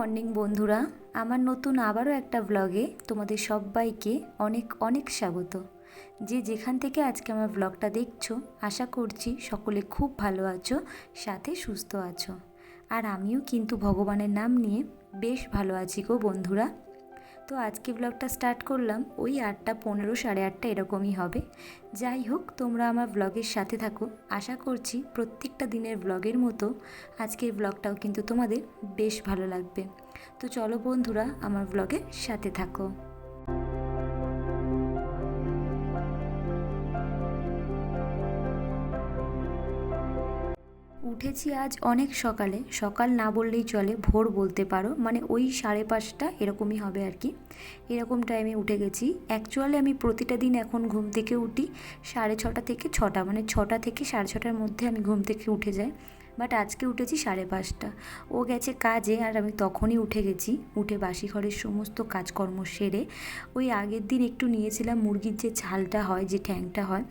Morning, বন্ধুরা। আমার নতুন আবারও একটা ব্লগে তোমাদের সবাইকে অনেক অনেক স্বাগত। যে যেখান থেকে আজকে আমার ব্লগটা দেখছ, আশা করছি সকলে খুব ভালো আছো, সাথে সুস্থ আছো। আর আমিও কিন্তু ভগবানের নাম নিয়ে বেশ ভালো আছি গো, বন্ধুরা। তো আজকে ব্লগটা স্টার্ট করলাম, ওই আটটা পনেরো সাড়ে আটটা এরকমই হবে। যাই হোক, তোমরা আমার ব্লগের সাথে থাকো। আশা করছি প্রত্যেকটা দিনের ব্লগের মতো আজকের ব্লগটাও কিন্তু তোমাদের বেশ ভালো লাগবে। তো চলো বন্ধুরা, আমার ব্লগের সাথে থাকো। উঠেছি আজ অনেক সকালে। সকাল না বললেই চলে, ভোর বলতে পারো। মানে ওই সাড়ে পাঁচটা এরকমই হবে আর কি। এরকম টাইমে উঠে গেছি। অ্যাকচুয়ালি আমি প্রতিটা দিন এখন ঘুম থেকে উঠি সাড়ে ছটা থেকে ছটা। মানে ছটা থেকে সাড়ে ছটার মধ্যে আমি ঘুম থেকে উঠে যাই। বাট আজকে উঠেছি সাড়ে পাঁচটা। ও গেছে কাজে আর আমি তখনই উঠে গেছি। উঠে বাসি ঘরের সমস্ত কাজকর্ম সেরে ওই আগের দিন একটু নিয়েছিলাম মুরগির যে ঝালটা হয়, যে ঠ্যাংটা হয়,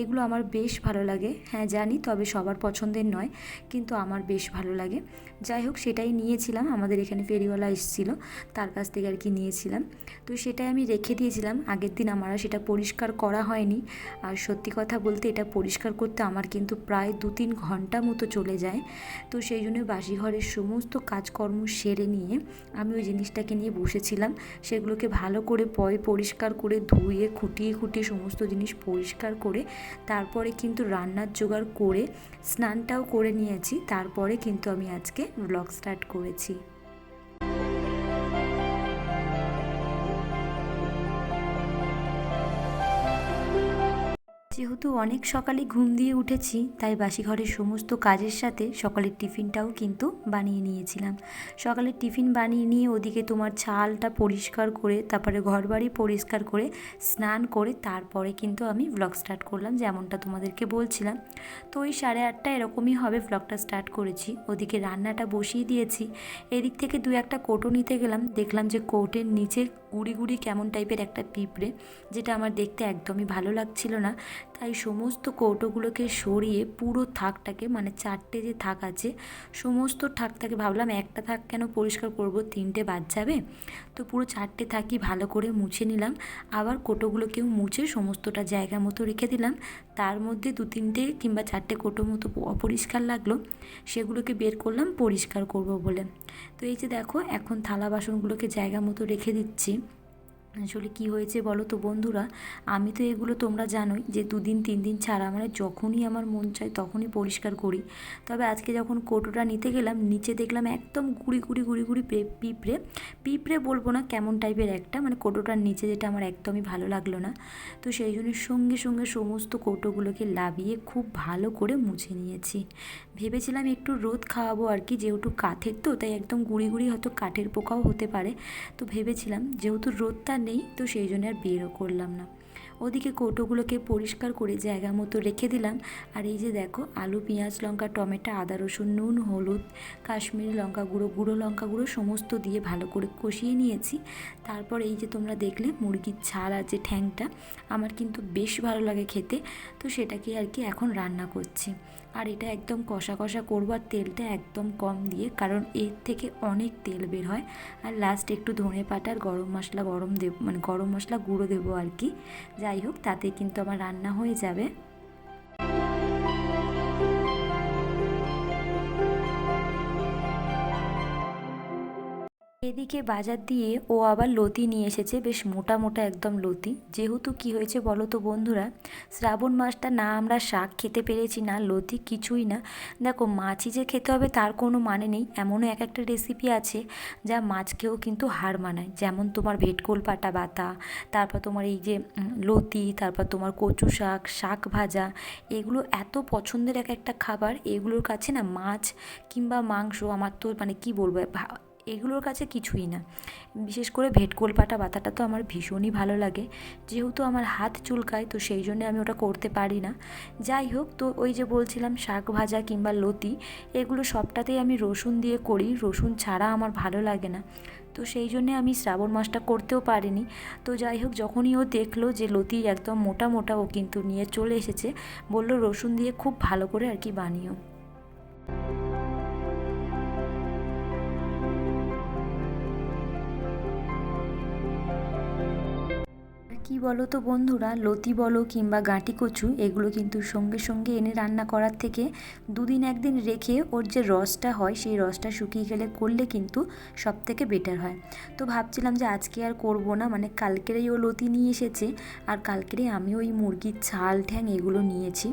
এগুলো আমার বেশ ভালো লাগে। হ্যাঁ জানি তবে সবার পছন্দের নয়, কিন্তু আমার বেশ ভালো লাগে। যাই হোক, সেটাই নিয়েছিলাম। আমাদের এখানে ফেরিওয়ালা এসেছিল, তার কাছ থেকে আর কি নিয়েছিলাম। তো সেটাই আমি রেখে দিয়েছিলাম। আগের দিন আমার সেটা পরিষ্কার করা হয়নি। আর সত্যি কথা বলতে এটা পরিষ্কার করতে আমার কিন্তু প্রায় দু তিন ঘণ্টা মতো চলে যায়। তো সেই জন্য বাসিঘরের সমস্ত কাজকর্ম সেরে নিয়ে আমি ওই জিনিসটাকে নিয়ে বসেছিলাম। সেগুলোকে ভালো করে পয় পরিষ্কার করে ধুয়ে, খুঁটিয়ে খুঁটিয়ে সমস্ত জিনিস পরিষ্কার করে, তারপরে কিন্তু রান্নার জোগাড় করে স্নানটাও করে নিয়েছি। তারপরে কিন্তু আমি আজকে ব্লগ স্টার্ট করেছি। যেহেতু অনেক সকালে ঘুম দিয়ে উঠেছি, তাই বাসি ঘরের সমস্ত কাজের সাথে সকালের টিফিনটাও কিন্তু বানিয়ে নিয়েছিলাম। সকালের টিফিন বানিয়ে নিয়ে ওদিকে তোমার ছালটা পরিষ্কার করে, তারপরে ঘরবাড়ি পরিষ্কার করে, স্নান করে, তারপরে কিন্তু আমি ব্লগ স্টার্ট করলাম যেমনটা তোমাদেরকে বলছিলাম। তো ওই সাড়ে আটটা এরকমই হবে ব্লগটা স্টার্ট করেছি। ওদিকে রান্নাটা বসিয়ে দিয়েছি। এদিক থেকে দু একটা কোটো নিতে গেলাম। দেখলাম যে কোটের নিচে গুড়ি গুড়ি কেমন টাইপের একটা পিঁপড়ে, যেটা আমার দেখতে একদমই ভালো লাগছিল না। তাই সমস্ত কৌটোগুলোকে সরিয়ে পুরো থাকটাকে মানে চারটে যে থাক আছে, সমস্ত থাকটাকে ভাবলাম একটা থাক কেন পরিষ্কার করব, তিনটে বাদ যাবে? তো পুরো চারটে থাকই ভালো করে মুছে নিলাম। আবার কোটোগুলোকেও মুছে সমস্তটা জায়গা মতো রেখে দিলাম। তার মধ্যে দু তিনটে কিংবা চারটে কোটো মতো অপরিষ্কার লাগল। সেগুলোকে বের করলাম পরিষ্কার করব বলে। তো এই যে দেখো এখন থালা বাসনগুলোকে জায়গা মতো রেখে দিচ্ছি। আসলে কি হয়েছে বলো তো বন্ধুরা? আমি তো এগুলো তোমরা জানোই যে দুদিন, তিন দিন ছাড়া মানে যখনই আমার মন চায় তখনই পরিষ্কার করি। তবে আজকে যখন কোটোটা নিতে গেলাম, নিচে দেখলাম একদম গুড়ি গুড়ি গুড়ি গুড়ি পিঁপড়ে। পিঁপড়ে বলব না কেমন টাইপের একটা মানে কোটোটার নিচে যেটা আমার একদমই ভালো লাগল না। তো সেই জন্য সঙ্গে সঙ্গে সমস্ত কোটোগুলোকে লাভিয়ে খুব ভালো করে মুছে নিয়েছি। ভেবেছিলাম একটু রোদ খাওয়াবো আর কি, যেহেতু কাঠের তো, তাই একদম গুড়ি গুড়ি হয়তো কাঠের পোকাও হতে পারে। তো ভেবেছিলাম যেহেতু রোদটা নেই, তো সেই জন্য আর বেরও করলাম না। ওদিকে কৌটোগুলোকে পরিষ্কার করে জায়গা মতো রেখে দিলাম। আর এই যে দেখো, আলু, পেঁয়াজ, লঙ্কা, টমেটো, আদা, রসুন, নুন, হলুদ, কাশ্মীরি লঙ্কা গুঁড়ো গুঁড়ো লঙ্কা গুঁড়ো সমস্ত দিয়ে ভালো করে কষিয়ে নিয়েছি। তারপর এই যে তোমরা দেখলে মুরগির ছাল আর যে ঠ্যাংটা, আমার কিন্তু বেশ ভালো লাগে খেতে। তো সেটাকে আর কি এখন রান্না করছি। আর এটা একদম কষা কষা করব আর তেলটা একদম কম দিয়ে, কারণ এর থেকে অনেক তেল বের হয়। আর লাস্ট একটু ধনে পাতা আর গরম মশলা গরম দেব। মানে গরম মশলা গুঁড়ো দেবো আর কি। যাই হোক, তাতে কিন্তু আমার রান্না হয়ে যাবে। এদিকে বাজার দিয়ে ও আবার লতি নিয়ে এসেছে বেশ মোটা মোটা একদম লতি। যেহেতু কি হয়েছে বলো তো বন্ধুরা? শ্রাবণ মাসটা না আমরা শাক খেতে পেরেছি না, লতি কিছুই না। দেখো, মাছই যে খেতে হবে তার কোনো মানে নেই। এমনও এক একটা রেসিপি আছে যা মাছকেও কিন্তু হার মানায়। যেমন তোমার ভেটকোল পাটা বাতা, তারপর তোমার এই যে লতি, তারপর তোমার কচু শাক শাক ভাজা, এগুলো এত পছন্দের এক একটা খাবার। এগুলোর কাছে না মাছ কিংবা মাংস, আমার তো মানে কি বলব এগুলোর কাছে কিছুই না। বিশেষ করে ভেটকোল পাটা, বাতাটা তো আমার ভীষণই ভালো লাগে। যেহেতু আমার হাত চুলকায়, তো সেই জন্য আমি ওটা করতে পারি না। যাই হোক, তো ওই যে বলছিলাম, শাক ভাজা কিংবা লতি, এগুলো সবটাতেই আমি রসুন দিয়ে করি। রসুন ছাড়া আমার ভালো লাগে না। তো সেই জন্যে আমি শ্রাবণ মাসটা করতেও পারিনি। তো যাই হোক, যখনই ও দেখল যে লতি একদম মোটা মোটা ও কিন্তু নিয়ে চলে এসেছে, বলল রসুন দিয়ে খুব ভালো করে আর কি বানিও। কি বলো তো বন্ধুরা? লতি বলো কিংবা গাঁটি কচু, এগুলো কিন্তু সঙ্গে সঙ্গে এনে রান্না করার থেকে দুদিন একদিন রেখে ওর যে রসটা হয়, সেই রসটা শুকিয়ে গেলে করলে কিন্তু সব থেকে বেটার হয়। তো ভাবছিলাম যে আজকে আর করব না মানে কালকেরেই ও লতি নিয়ে এসেছে, আর কালকেরেই আমি ওই মুরগির ছাল, ঠ্যাং এগুলো নিয়েছি।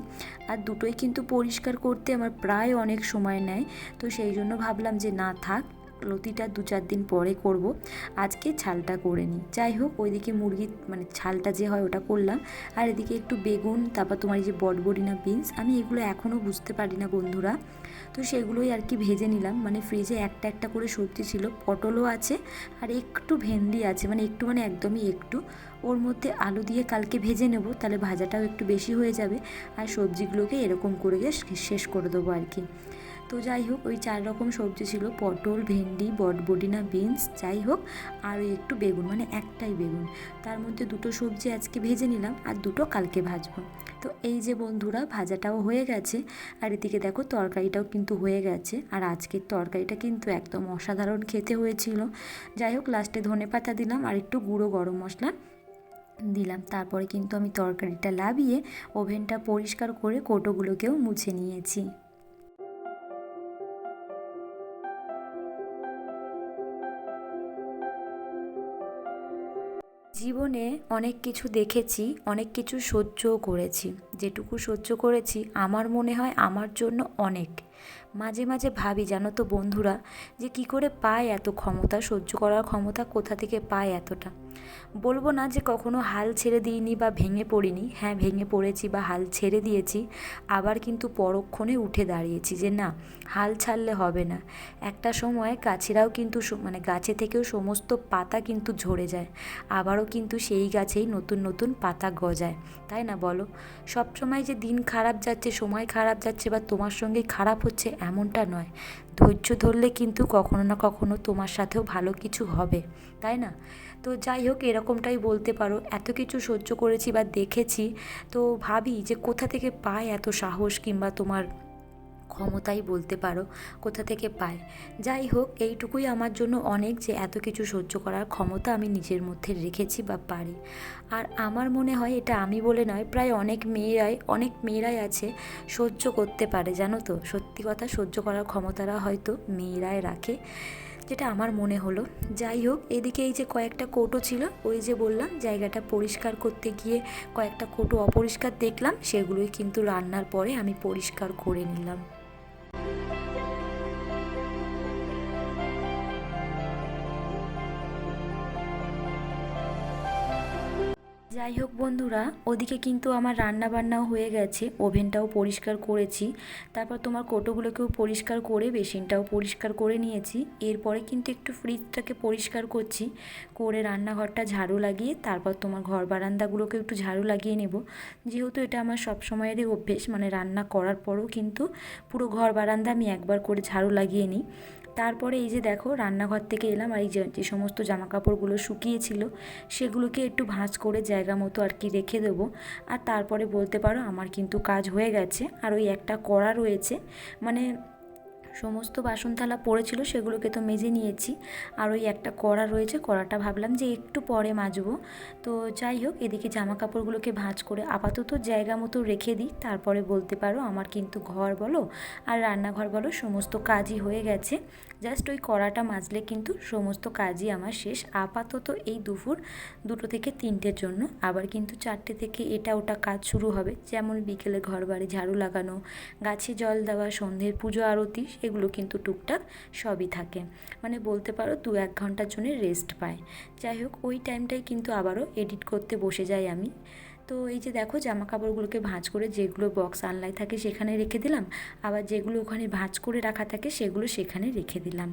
আর দুটোই কিন্তু পরিষ্কার করতে আমার প্রায় অনেক সময় নেয়, তো সেই জন্য ভাবলাম যে না থাক লতিটা দু চার দিন পরে করব। আজকে ছালটা করে নিই। যাই হোক, ওইদিকে মুরগির মানে ছালটা যে হয় ওটা করলাম। আর এদিকে একটু বেগুন, তারপর তোমার এই যে বটবড়ি বিনস আমি এগুলো এখনও বুঝতে পারি না বন্ধুরা। তো সেগুলোই আর কি ভেজে নিলাম। মানে ফ্রিজে একটা একটা করে সবজি ছিল, পটলও আছে আর একটু ভেন্ডি আছে। মানে একটু মানে একদমই একটু। ওর মধ্যে আলু দিয়ে কালকে ভেজে নেব, তাহলে ভাজাটাও একটু বেশি হয়ে যাবে। আর সবজিগুলোকে এরকম করে শেষ করে দেবো আর কি। তো যাই হোক, ওই চার রকম সবজি ছিল। পটল, ভেন্ডি বটবডিনা বিনস, যাই হোক আর ওই একটু বেগুন মানে একটাই বেগুন। তার মধ্যে দুটো সবজি আজকে ভেজে নিলাম আর দুটো কালকে ভাজবো। তো এই যে বন্ধুরা, ভাজাটাও হয়ে গেছে। আর এদিকে দেখো, তরকারিটাও কিন্তু হয়ে গেছে। আর আজকের তরকারিটা কিন্তু একদম অসাধারণ খেতে হয়েছিল। যাই হোক, লাস্টে ধনে পাতা দিলাম আর একটু গুঁড়ো গরম মশলা দিলাম। তারপরে কিন্তু আমি তরকারিটা লাভিয়ে ওভেনটা পরিষ্কার করে কোটোগুলোকেও মুছে নিয়েছি। জীবনে অনেক কিছু দেখেছি, অনেক কিছু সহ্যও করেছি। যেটুকু সহ্য করেছি, আমার মনে হয় আমার জন্য অনেক। মাঝে মাঝে ভাবি, জানো তো বন্ধুরা, যে কি করে পায় এত ক্ষমতা, সহ্য করার ক্ষমতা কোথা থেকে পায় এতটা? বলব না যে কখনো হাল ছেড়ে দিইনি বা ভেঙে পড়িনি হ্যাঁ ভেঙে পড়েছি বা হাল ছেড়ে দিয়েছি, আবার কিন্তু পরক্ষণে উঠে দাঁড়িয়েছি যে না, হাল ছাড়লে হবে না। একটা সময় গাছেরাও কিন্তু মানে গাছে থেকেও সমস্ত পাতা কিন্তু ঝরে যায়, আবারও কিন্তু সেই গাছেই নতুন নতুন পাতা গজায়, তাই না বলো? সবসময় যে দিন খারাপ যাচ্ছে, সময় খারাপ যাচ্ছে বা তোমার সঙ্গে খারাপ হচ্ছে এমনটা নয়। ধৈর্য ধরলে কিন্তু কখনো না কখনো তোমার সাথেও ভালো কিছু হবে, তাই না? তো যাই হোক, এরকমটাই বলতে পারো। এত কিছু সহ্য করেছি বা দেখেছি, তো ভাবি যে কোথা থেকে পায় এত সাহস কিংবা তোমার ক্ষমতাই বলতে পারো, কোথা থেকে পায়। যাই হোক, এইটুকুই আমার জন্য অনেক যে এত কিছু সহ্য করার ক্ষমতা আমি নিজের মধ্যে রেখেছি বা পারি। আর আমার মনে হয় এটা আমি বলে নয়, প্রায় অনেক মেয়েরাই অনেক মেয়েরাই আছে সহ্য করতে পারে, জানো তো? সত্যি কথা, সহ্য করার ক্ষমতারা হয়তো মেয়েরাই রাখে, যেটা আমার মনে হলো। যাই হোক, এদিকে এই যে কয়েকটা কোটো ছিল, ওই যে বললাম, জায়গাটা পরিষ্কার করতে গিয়ে কয়েকটা কোটো অপরিষ্কার দেখলাম, সেগুলোই কিন্তু রান্নার পরে আমি পরিষ্কার করে নিলাম। যাই হোক বন্ধুরা, ওদিকে কিন্তু আমার রান্না বান্নাও হয়ে গেছে। ওভেনটাও পরিষ্কার করেছি। তারপর তোমার কোটোগুলোকেও পরিষ্কার করে, বেসিনটাও পরিষ্কার করে নিয়েছি। এরপরে কিন্তু একটু ফ্রিজটাকে পরিষ্কার করছি। করে রান্নাঘরটা ঝাড়ু লাগিয়ে, তারপর তোমার ঘর বারান্দাগুলোকে একটু ঝাড়ু লাগিয়ে নেব। যেহেতু এটা আমার সব সময়েরই অভ্যেস মানে রান্না করার পরও কিন্তু পুরো ঘর বারান্দা আমি একবার করে ঝাড়ু লাগিয়ে নিই। তারপরে এই যে দেখো, রান্নাঘর থেকে এলাম আর এই যে সমস্ত জামা কাপড়গুলো শুকিয়েছিল, সেগুলোকে একটু ভাঁজ করে জায়গা মতো আর কি রেখে দেবো। আর তারপরে বলতে পারো, আমার কিন্তু কাজ হয়ে গেছে। আর ওই একটা কড়া রয়েছে মানে সমস্ত বাসন থালা পড়েছিল, সেগুলোকে তো মেজে নিয়েছি। আর ওই একটা কড়া রয়েছে, কড়াটা ভাবলাম যে একটু পরে মাজবো। তো যাই হোক, এদিকে জামা কাপড়গুলোকে ভাঁজ করে আপাতত জায়গা মতো রেখে দিই। তারপরে বলতে পারো, আমার কিন্তু ঘর বলো আর রান্নাঘর বলো, সমস্ত কাজই হয়ে গেছে। জাস্ট ওই কড়াটা মাজলে কিন্তু সমস্ত কাজই আমার শেষ। আপাতত এই দুপুর দুটো থেকে তিনটের জন্য। আবার কিন্তু চারটে থেকে এটা ওটা কাজ শুরু হবে। যেমন বিকেলে ঘর বাড়ি ঝাড়ু লাগানো, গাছে জল দেওয়া, সন্ধ্যের পুজো আরতি এগুলো কিন্তু টুকটাক সবই থাকে। মানে বলতে পারো দু এক ঘণ্টার জন্য রেস্ট পায়। যাই হোক, ওই টাইমটাই কিন্তু আবারও এডিট করতে বসে যাই আমি। তো এই যে দেখো জামা কাপড়গুলোকে ভাঁজ করে যেগুলো বক্স আনলাই থাকে সেখানে রেখে দিলাম। আবার যেগুলো ওখানে ভাঁজ করে রাখা থাকে সেগুলো সেখানে রেখে দিলাম।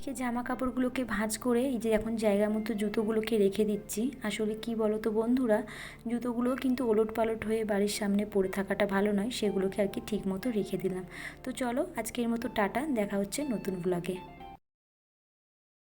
দিকে জামা কাপড়গুলোকে ভাঁজ করে এই যে এখন জায়গা মতো জুতোগুলোকে রেখে দিচ্ছি। আসলে কি বলো তো বন্ধুরা জুতোগুলো কিন্তু ওলট পালট হয়ে বাড়ির সামনে পড়ে থাকাটা ভালো নয়, সেগুলোকে আর কি ঠিক মতো রেখে দিলাম। তো চলো আজকের মতো টাটা, দেখা হচ্ছে নতুন ব্লগে